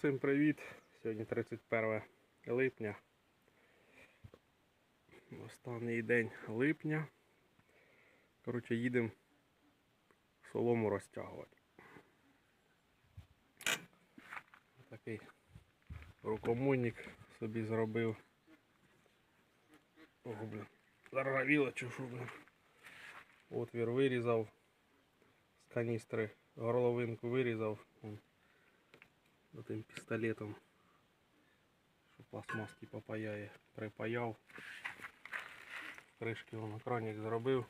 Всім привіт! Сьогодні 31 липня. Останній день липня. Коротше, їдемо солому розтягувати. Такий рукомойник собі зробив. Ого, блін. Заргавіло чи що. Отвір вирізав з каністри, горловинку вирізав. Вон, Тим пістолетом, що пластмас типа паяє, припаяв. Кришки вон екранник зробив.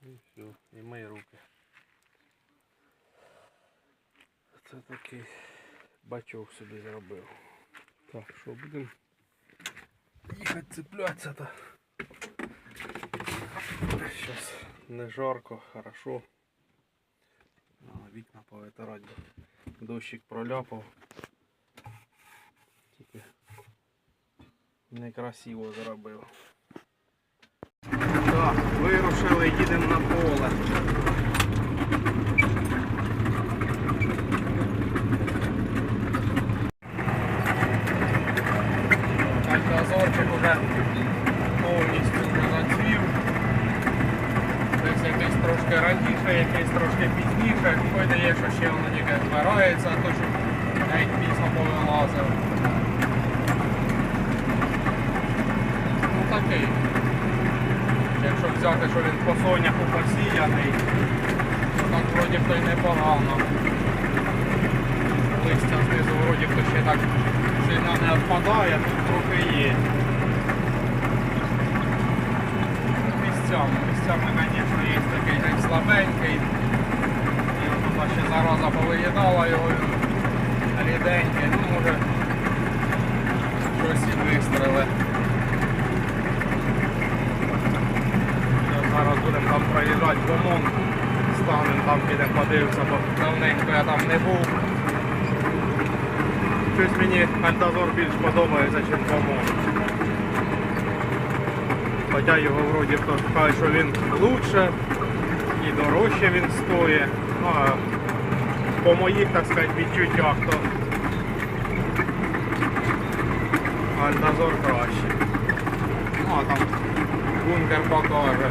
І все, і мої руки. Це такий бачок собі зробив. Так, що будемо їхати цеплятися то. Сейчас не жарко, хорошо. Вікна повитирати. Дощик проляпав. Тільки некрасиво зробив. Так, вирушили, їдемо на поле. Альтазорчик уже повністю вже зацвів. Десь якийсь трошки раніше, якийсь трошки пізніше. Видає, що ще воно тільки збирається, а то що навіть пізно повилазив. Ну такий. Якщо взяти, що він по соняху посіяний, то так вроді то й непогано. Листя знизу вроді то ще так сильно не відпадає, тут трохи є. місцями. Місцями, звісно, є такий геть слабенький. І тут ще зараза повиїдала його ріденький. Ну, може щось і вистрели. Зараз будемо там проїжджати помон. Станемо там, підемо подивимося, бо давненько я там не був. Щось мені Альтазор більш подобається, ніж помон. Хоча його вроді хто каже, що він лучше і дорожче він стоїть. Ну, а по моїх, так сказати, відчуттях, то Альдазор краще. Ну, а там бункер покаже.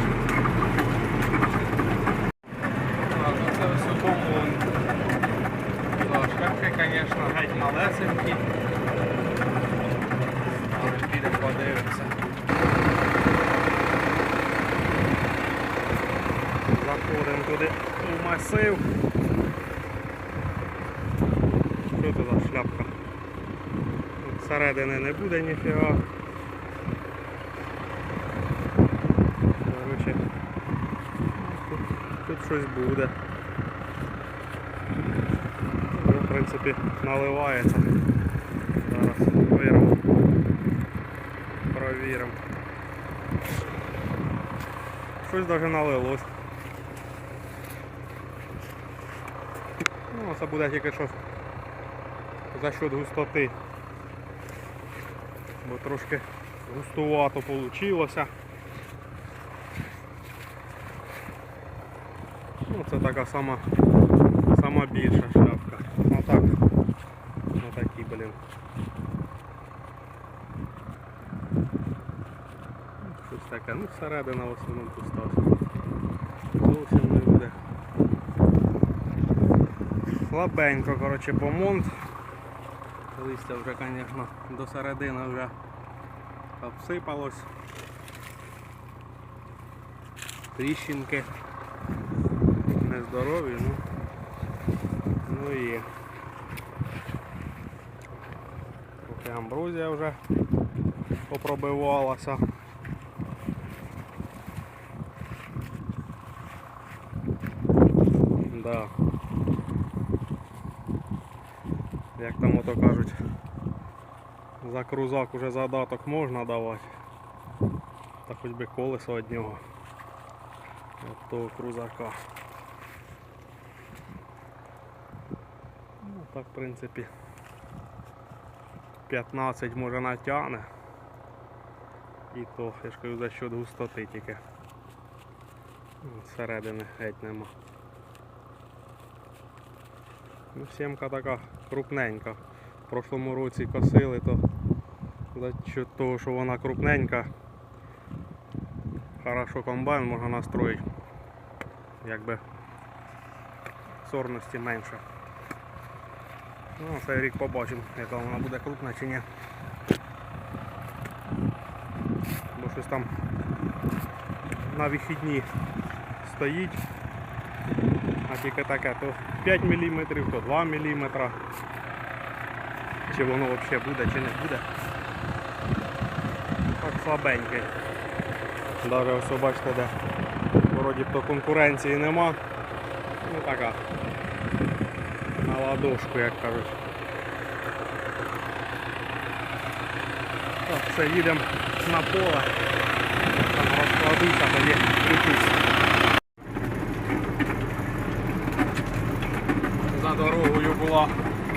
Так, ну це все помон. Шляпки, звісно, геть малесенькі. Але підемо подивимося. Заходимо туди у масив. Що це за шляпка? Тут не буде ніфіга. Короче, тут, тут щось буде. Ну, В принципі, наливається. Зараз вирву. Провіримо. Щось навіть налилось. Ну, це буде тільки що за счет густоти. Бо трошки густувато вийшло. Ну, це така сама, сама більша шляпка. Ну так. Ну такі, блін. Щось таке, ну всередина в основному пуста. Зовсім не буде. Слабенько, коротше, помонт. Листя вже, звісно, до середини вже обсипалось. Тріщинки. Нездорові, ну, ну і є. Трохи амброзія вже попробивалася. Да. Як там ото кажуть, за крузак уже задаток можна давати. Та хоч би колесо від нього. От того крузака. Ну так в принципі 15 може натягне. І то, я ж кажу, за счет густоти тільки. Зсередини геть нема. Ну, сімка така крупненька. В прошлому році косили, то за счет того, що вона крупненька, хорошо комбайн можна настроїти. Якби сорності менше. Ну, цей рік побачимо, яка вона буде крупна чи ні. Бо щось там на вихідні стоїть. А тільки таке, то 5 мм, то 2 мм. Чи воно взагалі буде, чи не буде. Слабенький. Даже ось бачите, де вроді б то конкуренції нема. Ну така. На ладошку, як кажуть. Так, все, їдемо на поле. Там розкладуся, тоді включусь. За дорогою була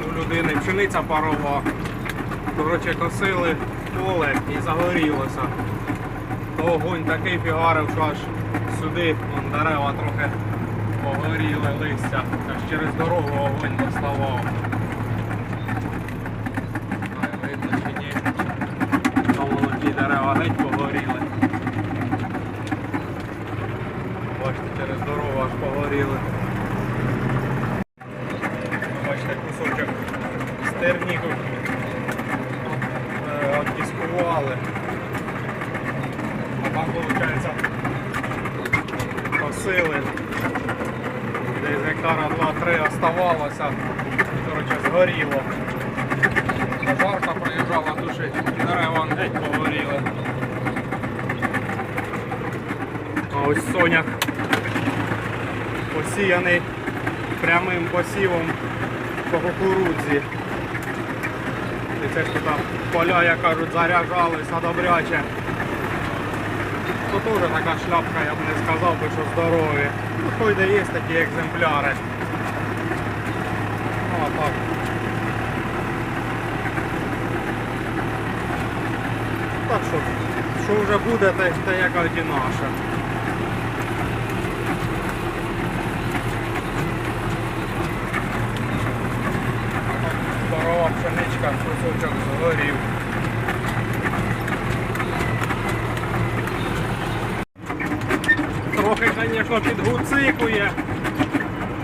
у людини пшениця парова. Коротше, косили поле і загорілося. То огонь такий фігарив, що аж сюди вон, дерева трохи погоріли листя. Аж через дорогу огонь доставав. Не видно чи ні. Там воно ті дерева геть погоріли. Бачите, через дорогу аж погоріли. Бачите, кусочок стерніку е, обдіскували. А там, виходить, косили. Десь гектара 2-3 оставалося. Коротше, згоріло. Пожарка приїжджала тушити, дерева геть погоріли. А ось соняк посіяний прямим посівом по кукурудзі. І це ж тут поля, як кажуть, заряджалися добряче. То теж така шляпка, я б не сказав би, що здорові. Ну, той де є такі екземпляри. Ну, а так. Так що, що вже буде, те, те яка і наша. Здорова пшеничка, кусочок згорів. Трохи, звісно, підгуцикує,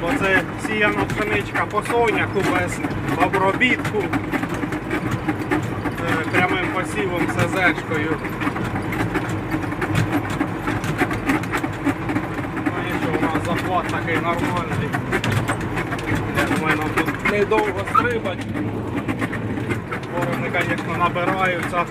бо це сіяна пшеничка по соняху без обробітку. Е, Прямим посівом у нас захват такий нормальний. Думаю, нам тут недовго стрибать. Ворони, звісно, набираються.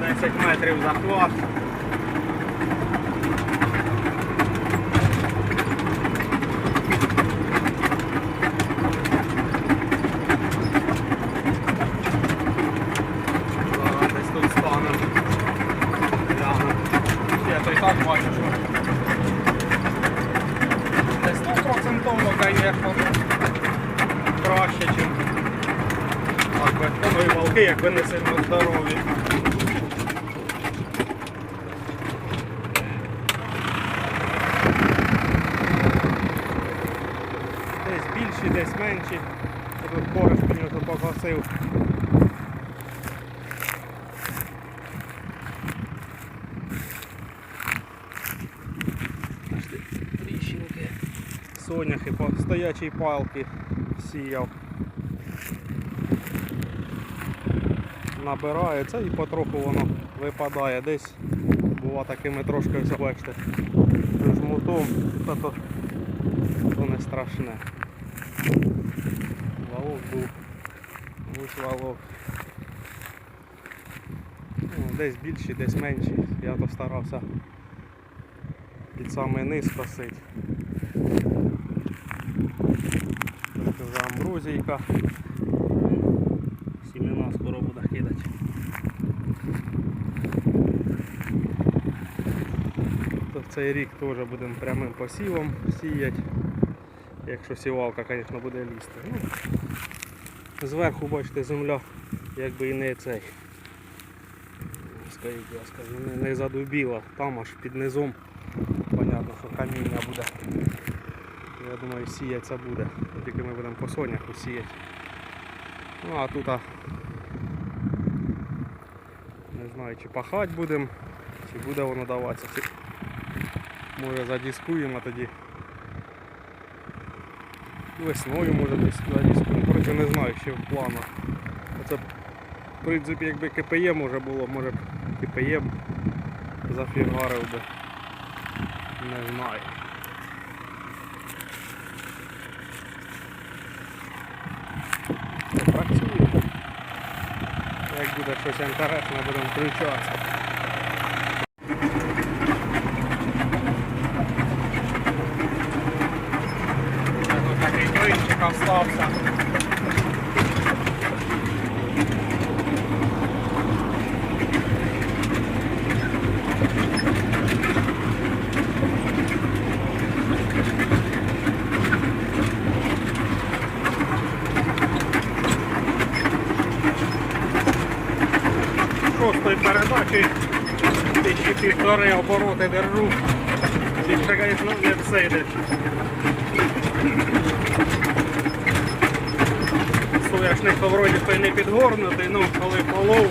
Десять метрів захват. Зараз десь тут станемо. Глянемо. Я то і так бачу, що не стопроцентово, звісно, краще, ніж так би, ну і волки, якби не сильно здорові. Десь більші, десь менші. Я Тут корисні вже погасив. тріщинки. Соняхи по палки сіяв. Набирається і потроху воно випадає. Десь бува такими трошки, ось бачите, жмутом, та то, то не страшне. Валок був. Ось валок. Ну, десь більші, десь менші. Я то старався під самий низ косить. Трохи вже. Сімена скоро буде кидати. То в цей рік теж будемо прямим посівом сіяти. Якщо сівалка, звісно, буде лізти. Ну, зверху, бачите, земля якби і не цей. Скажіть, будь ласка, не, не задубіла. Там аж під низом. Понятно, що каміння буде. Я думаю, сіяться буде. Тільки ми будемо по соняху сіяти. Ну а тут а, не знаю, чи пахати будемо, чи буде воно даватися. Чи... Може задіскуємо тоді. Весною може десь задіскуємо. Коротше не знаю, ще в планах. Оце в принципі якби КПЄ може було, може б КПЄ зафігарив би. Не знаю. Працює. Як буде щось інтересне, будемо включатися. Такий кринчик остався. Передачі тисячі півтори обороти держу. Більше, звісно, не всидиш. Соняшник то вроді то не підгорнутий, ну коли полов,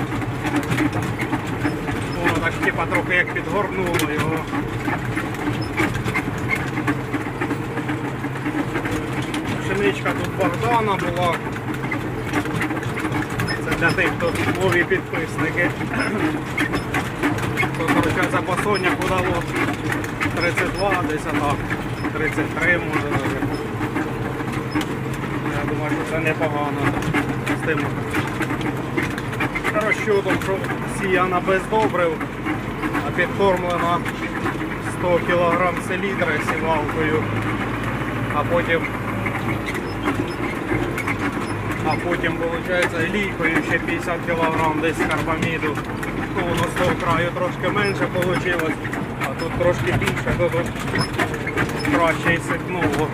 воно так типа трохи як підгорнуло його. Пшеничка тут Богдана була. Для тих, хто нові підписники. То, коротше, за посоння подало 32, десь так, 33 може навіть. Я думаю, що це непогано з тим розчотом, що сіяна без добрив, а підкормлена 100 кг селітри сівалкою, а потім а потім виходить лійкою ще 50 кг десь карбаміду. Ну, воно з того краю трошки менше вийшло, а тут трошки більше, то тут краще і сикнуло.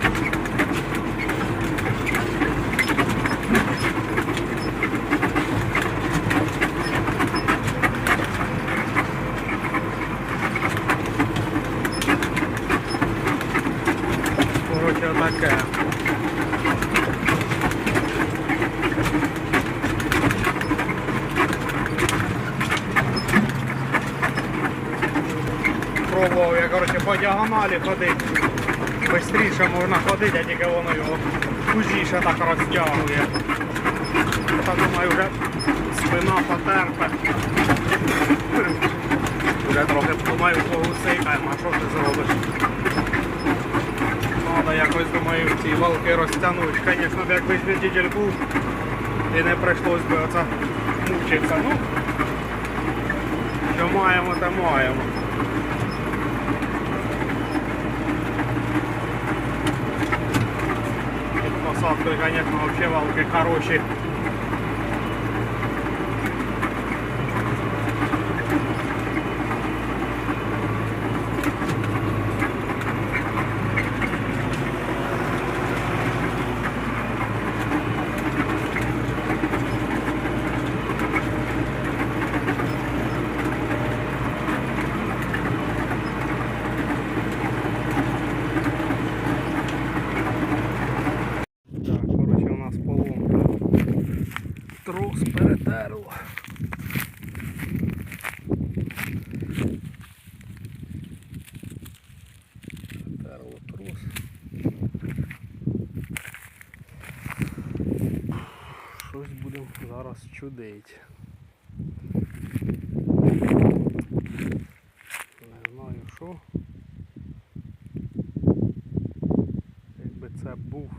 Коротше, таке. Пробував я коротше, по діагоналі ходити. Бистріше можна ходити, а тільки воно його хужіше так розтягує. Та думаю, вже спина потерпе. Вже трохи думаю, погусикаємо, а що ти зробиш? Треба якось думаю ці валки розтягнути. Звісно, якби святитель був і не прийшлось би оце мучитися. Ну, що маємо, то маємо. Під конечно, вообще валки хороші. Так, коротше, у нас поломка. Трос перетерло. Перетерло трос. Щось будемо зараз чудить. Не знаю що. Якби це був.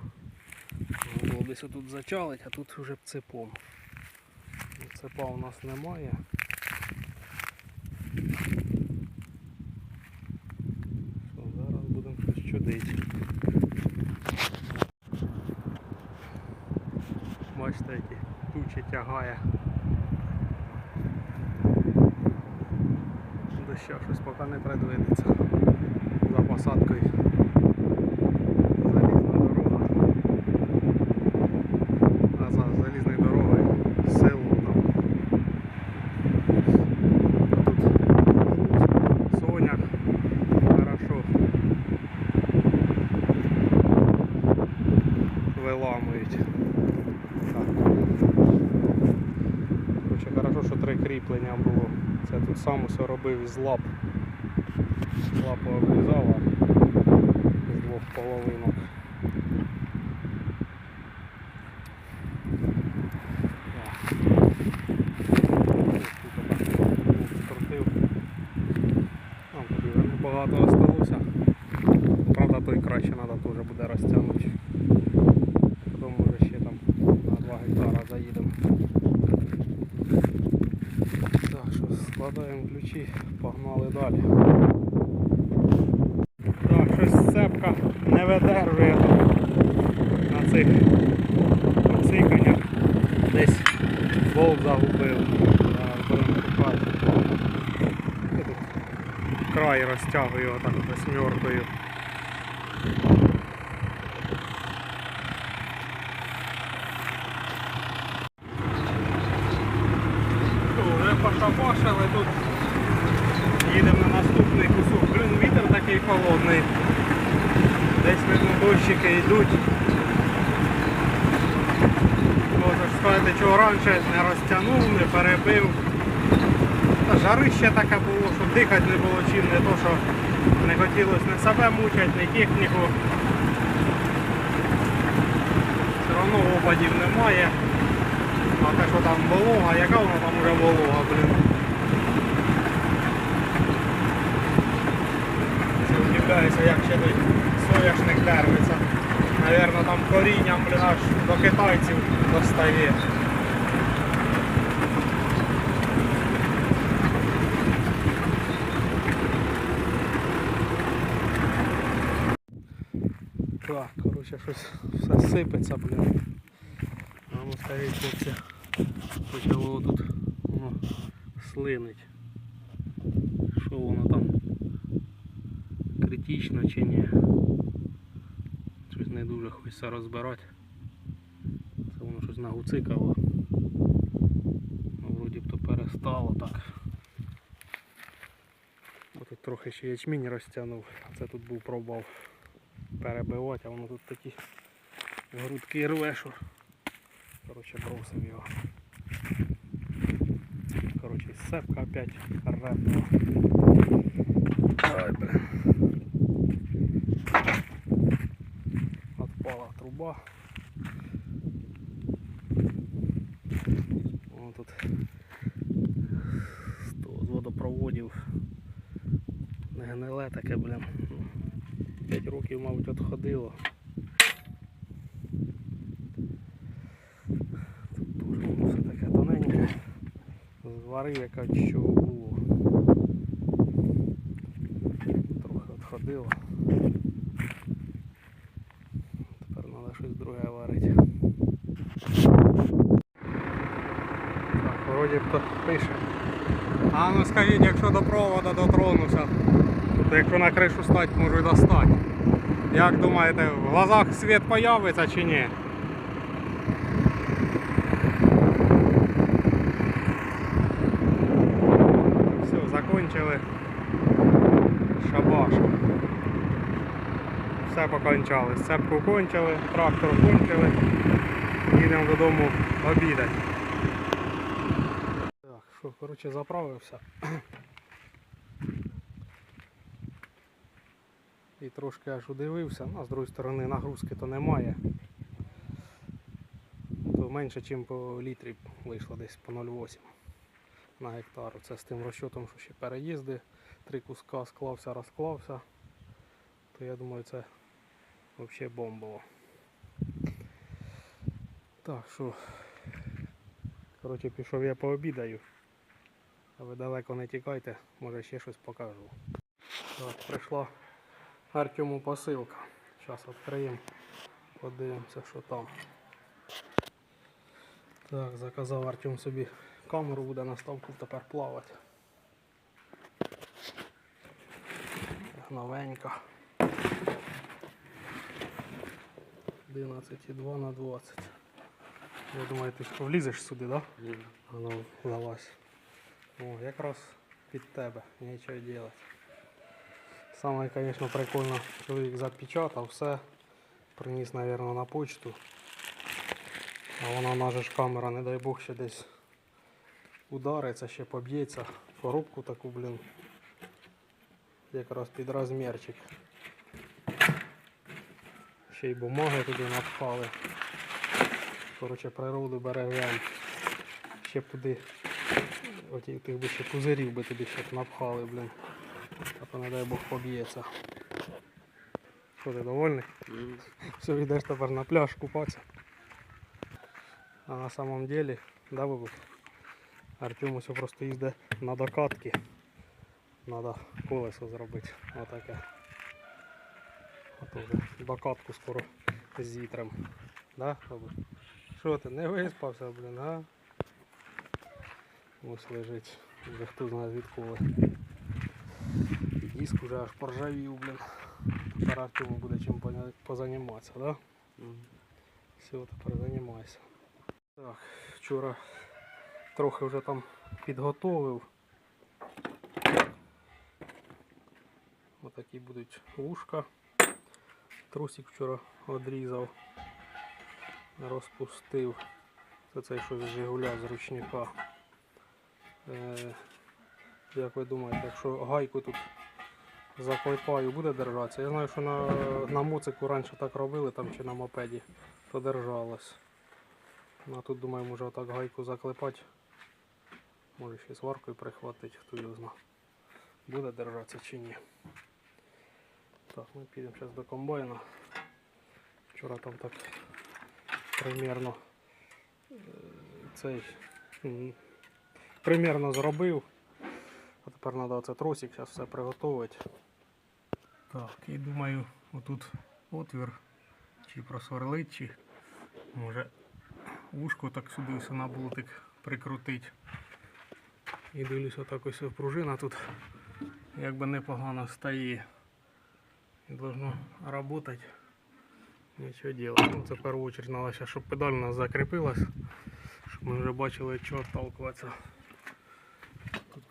Можна було десь отут зачалить, а тут вже цепом. Цепа у нас немає. Що, зараз будемо щось чудити. Бачите, які тучі тягає. Доща щось поки не придвинеться. виламують. Так. Хорошо, що три кріплення було. Це тут сам все робив із лап. Лапу обрізала з двох половинок. Десь болт загубив. Тут Край розтягую отак восьмеркою. Що, Вже пошапашили тут. Їдемо на наступний кусок. Блін, вітер такий холодний. Десь видно дощики йдуть. Можна сказати, раніше не розтягнув, не перебив. Жарище таке було, що дихати не було чим, не то, що не хотілося не себе мучити, не техніку. Все одно опадів немає. А те, що там волога, яка вона там уже волога, блін. Удивляюся, як ще той соняшник дервиться. Навірно там корінням, блін, аж до китайців достає. Так, коротше, щось все сипеться, блін. Ну скажіть, хлопці, почало тут воно слинить. Що воно там? Критично чи ні? Щось не дуже хочеться розбирати. Це воно щось нагуцикало. Ну, вроді б то перестало так. Тут трохи ще ячмінь розтягнув, це тут був пробував перебивати, а воно тут такі грудки рве, що коротше бросив його. Коротше, сцепка опять репнула. Ай, бля. Отпала труба. Вон тут з з водопроводів не гниле таке, блін. 5 років, мабуть, відходило. Тут воно все таке тоненьке. Зварив, яка чого було. Трохи відходило. Тепер треба щось друге варити. Так, вроді хто пише. А ну скажіть, якщо до провода дотронуся, то якщо на кришу стати, можу і достати. Як думаєте, в глазах світ появиться чи ні? Все, закончили. Шабаш. Все покончали. Сцепку кончили, трактор кончили. Їдемо додому обідати. Що, коротше, заправився. І трошки аж удивився, ну, а з другої сторони нагрузки то немає. То менше, ніж по літрі вийшло десь по 0,8 на гектар. Це з тим розчотом, що ще переїзди, три куска склався, розклався. То я думаю, це взагалі бомбово. Так, що, коротше, пішов я пообідаю. А ви далеко не тікайте, може ще щось покажу. Так, прийшла Артему посилка. Зараз відкриємо, подивимося, що там. Так, заказав Артем собі камеру, буде на ставку тепер плавати. Новенька. 11,2 на 20. Я думаю, ти влізеш сюди, так? Да? А ну, залазь. О, якраз під тебе, нічого робити. Саме, звісно, прикольно, чоловік запечатав все, приніс, мабуть, на почту. А вона наша ж камера, не дай Бог, ще десь удариться, ще поб'ється. Коробку таку, блін. Якраз під розмірчик. Ще й бумаги туди напхали. Коротше, природу бережем. Ще б туди. Оті тих би ще пузирів би туди ще напхали, блін. А то не дай Бог поб'ється. Що ти довольний? Все, йдеш тепер на пляж купатися. А на самом деле, да, Бабусь? Артем все просто їздить на докатки. Надо колесо зробити. Отаке. Ото вже докатку скоро зітрем. Да, Бабусь? Що ти, не виспався, блін, а? Ось лежить. Вже хто знає відколи. Диск уже аж поржавів, блін. Тепер Артему буде чим позаніматися, да? Все, тепер займайся. Так, вчора трохи вже там підготовив. Отакі будуть вушка. Трусик вчора одрізав, розпустив. Це цей щось з Жигуля з ручника. Е, як ви думаєте, якщо гайку тут заклепаю, буде держатися? Я знаю, що на, на моцику раніше так робили там чи на мопеді, то держалось. Ну, а тут думаю, може отак гайку заклепати. Може ще сваркою прихватити, хто його зна. Буде держатися чи ні. Так, ми підемо зараз до комбайна. Вчора там так примерно е, цей м, примерно зробив. А тепер треба оце тросик зараз все приготувати. Так, і думаю, отут отвір чи просверлить, чи може вушко так сюди все на болтик прикрутить. І дивлюсь, отак ось пружина тут якби непогано стає. І должно работать. Нічого делать. Ну, це в першу чергу щоб педаль у нас закріпилась, щоб ми вже бачили, що отталкуватися.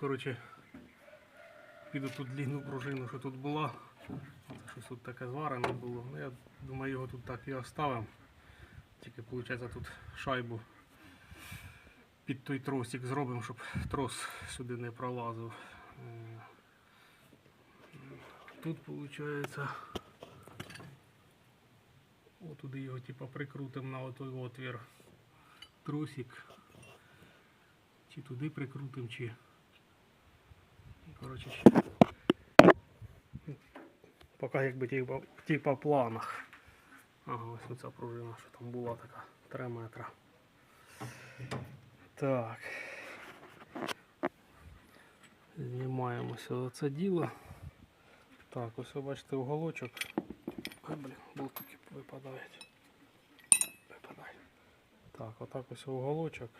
Коротше, піду тут длинну пружину, що тут була. Щось тут таке зварене було. Ну, я думаю, його тут так і оставимо. Тільки виходить тут шайбу під той тросик зробимо, щоб трос сюди не пролазив. Е, Тут виходить отуди його типа прикрутимо на отой отвір тросик. Чи туди прикрутимо, чи. Коротше. Поки якби типа, типа планах. Ага, ось оця пружина, що там була така 3 метра. Так. Знімаємося за це діло. Так, ось ви бачите уголочок. Ой, блін, болтики випадають. Випадають. Так, отак ось уголочок.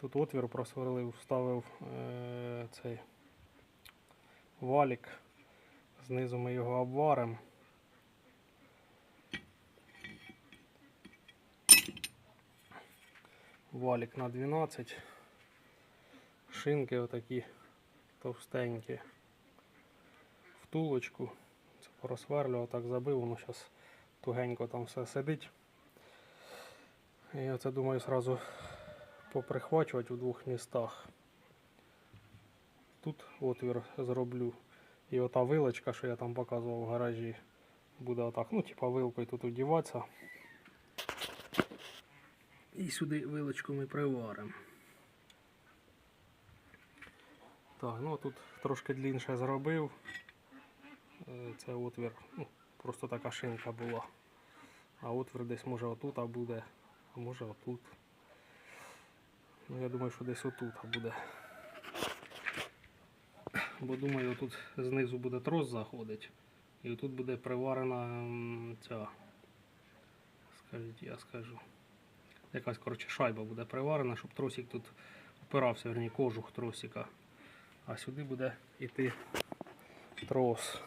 Тут отвір просверлив, вставив е- цей валік. Знизу ми його обваримо. Валік на 12. Шинки отакі товстенькі. Втулочку. Це поросверлював, так забив, воно зараз тугенько там все сидить. І я це думаю сразу поприхвачувати у двох містах. Тут отвір зроблю. І ота вилочка, що я там показував в гаражі, буде отак, ну, типа вилкою тут одіватися. І сюди вилочку ми приваримо. Так, ну тут трошки длінше зробив. Е, Це отвір, ну, просто така шинка була. А отвір десь може отут буде, а може отут. Ну, я думаю, що десь отут буде. Бо думаю, тут знизу буде трос заходить. І отут буде приварена ця. Скажіть, я скажу. Якась коротше, шайба буде приварена, щоб тросик тут впирався, верні, кожух тросика. А сюди буде йти трос.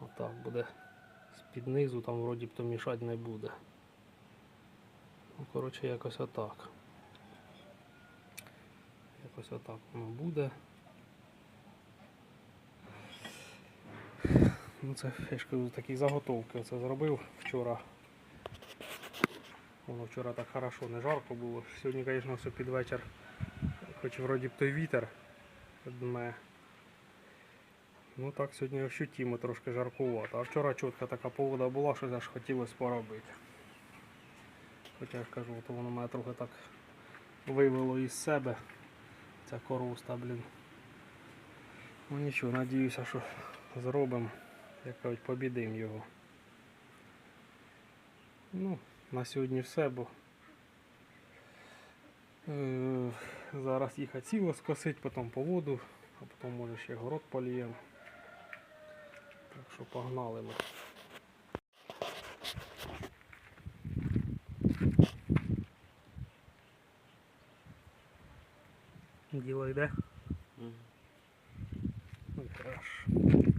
Отак буде з-під низу, там вроді б то мішати не буде. Ну, коротше, якось отак. Якось отак воно буде. Ну це я такі заготовки оце зробив вчора. Воно вчора так хорошо, не жарко було. Сьогодні, звісно, все під вечір, хоч вроді б той вітер дме. Ну так, сьогодні ощутимо трошки жаркувато. А вчора чітка така погода була, що аж хотілося поробити. Хоча я ж кажу, то воно мене трохи так вивело із себе. Ця коруста, блін. Ну нічого, надіюся, що зробимо, як кажуть, побідимо його. Ну, на сьогодні все, бо е, зараз їхати сіло скосить, потім по воду, а потім може ще город поліємо. Так що погнали ми. Діло йде? Ну, хорошо.